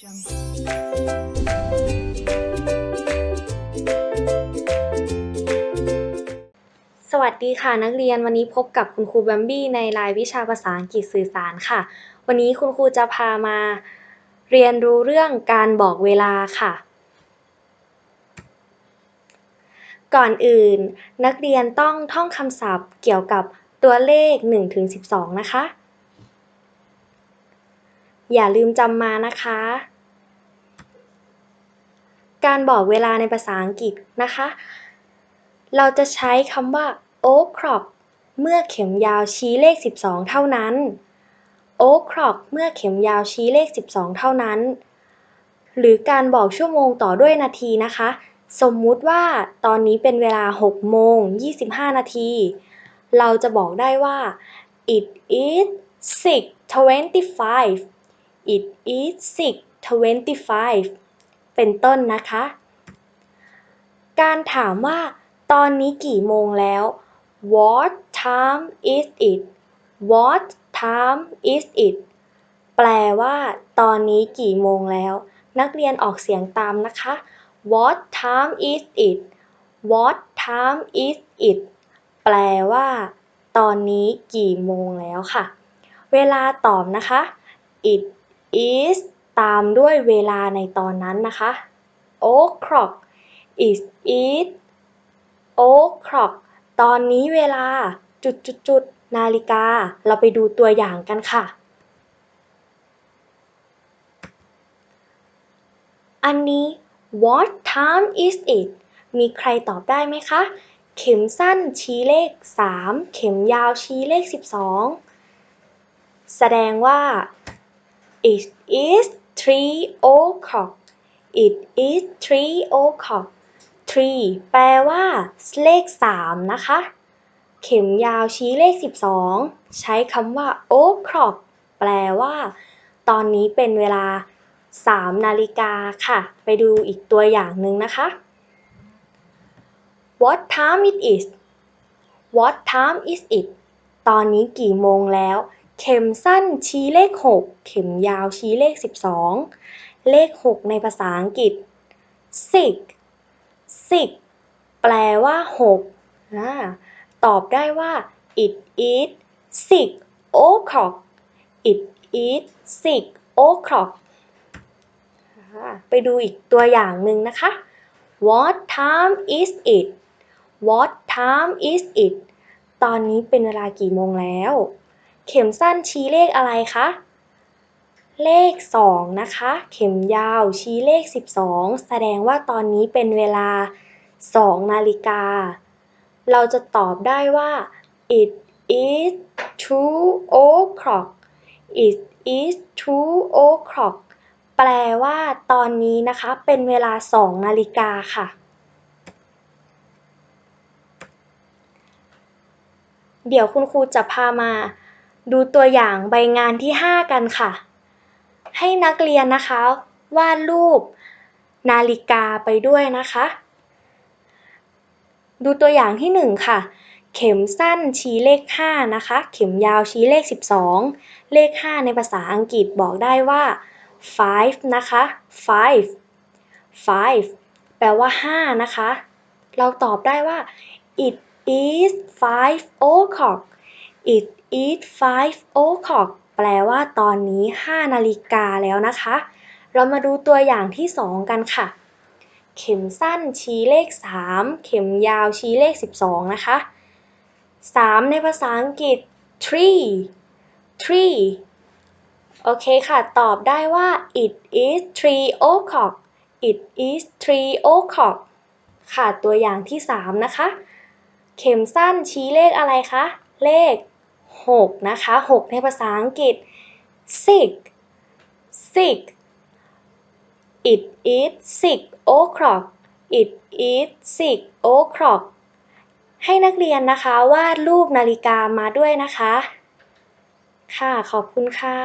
สวัสดีค่ะนักเรียนวันนี้พบกับคุณครูแบมบี้ในรายวิชาภาษาอังกฤษสื่อสารค่ะ วันนี้คุณครูจะพามาเรียนรู้เรื่องการบอกเวลาค่ะ ก่อนอื่น นักเรียนต้องท่องคำศัพท์เกี่ยวกับตัวเลข 1-12 นะคะ อย่าลืมจำมานะคะ การบอกเวลาในภาษาอังกฤษนะคะ เราจะใช้คำว่า o'clock เมื่อเข็มยาวชี้เลข 12 เท่านั้น o'clock เมื่อเข็มยาวชี้เลข 12 เท่านั้น หรือการบอกชั่วโมงต่อด้วยนาทีนะคะ สมมุติว่าตอนนี้เป็นเวลา 6 โมง 25 นาที เราจะบอกได้ว่า it is 6:25 it is 6:25 เป็นต้นนะคะ การถามว่าตอนนี้กี่โมงแล้ว What time is it What time is it แปลว่า ตอนนี้กี่โมงแล้ว นักเรียนออกเสียงตามนะคะ What time is it What time is it แปลว่า ตอนนี้กี่โมงแล้วค่ะ เวลาตอบนะคะ it is ตามด้วยเวลาในตอนนั้นนะคะ o'clock it is o'clock ตอนนี้เวลาจุดจุดจุดนาฬิกา เราไปดูตัวอย่างกันค่ะ อันนี้ what time is it มีใครตอบได้ไหมคะ เข็มสั้นชี้เลข 3 เข็มยาวชี้เลข 12 แสดงว่า it is three o'clock it is three o'clock three แปลว่า เลข3นะคะ เข็มยาวชี้เลข12ใช้คำว่า o'clock แปลว่า ตอนนี้เป็นเวลา3นาฬิกาค่ะ ไปดูอีกตัวอย่างหนึ่งนะคะ What time it is What time is it ตอนนี้กี่โมงแล้ว เข็มสั้นชี้เลข 6 เข็มยาวชี้เลข 12 เลข 6 ในภาษาอังกฤษ six six แปลว่า6อ่าตอบได้ว่า it is six o'clock it is six o'clock ไปดูอีกตัวอย่างหนึ่งนะคะ What time is it What time is it ตอนนี้เป็นเวลากี่โมงแล้ว เข็มสั้นชี้เลขอะไรคะ เลข 2 นะคะ เข็มยาวชี้เลข 12 แสดงว่าตอนนี้เป็นเวลา 2 นาฬิกา เราจะตอบได้ว่า it is two o'clock it is two o'clock แปลว่าตอนนี้นะคะ เป็นเวลา 2 นาฬิกาค่ะเดี๋ยวคุณครูจะพามา ดูตัวอย่างใบงานที่ 5 กันค่ะ ให้นักเรียนนะคะวาดรูปนาฬิกาไปด้วยนะคะ ดูตัวอย่างที่ 1 ค่ะ เข็มสั้นชี้เลข 5 นะคะ เข็มยาวชี้เลข 12 เลข 5 ในภาษาอังกฤษบอกได้ว่า five นะคะ five five แปลว่า 5 นะคะ เราตอบได้ว่า it is five o'clock it is five o'clock แปลว่าตอนนี้5นาฬิกาแล้วนะคะ เรามาดูตัวอย่างที่2กันค่ะ เข็มสั้นชี้เลข3เข็มยาวชี้เลข12นะคะ3ในภาษาอังกฤษ three three โอเคค่ะ ตอบได้ว่า it is three o'clock it is three o'clock ค่ะ ตัวอย่างที่ 3 นะคะ เข็มสั้นชี้เลขอะไรคะ เลข 6 นะคะ 6 ในภาษาอังกฤษ six six it is six o'clock it is six o'clock ให้นักเรียนนะคะวาดรูปนาฬิกามาด้วยนะคะ ค่ะ ขอบคุณค่ะ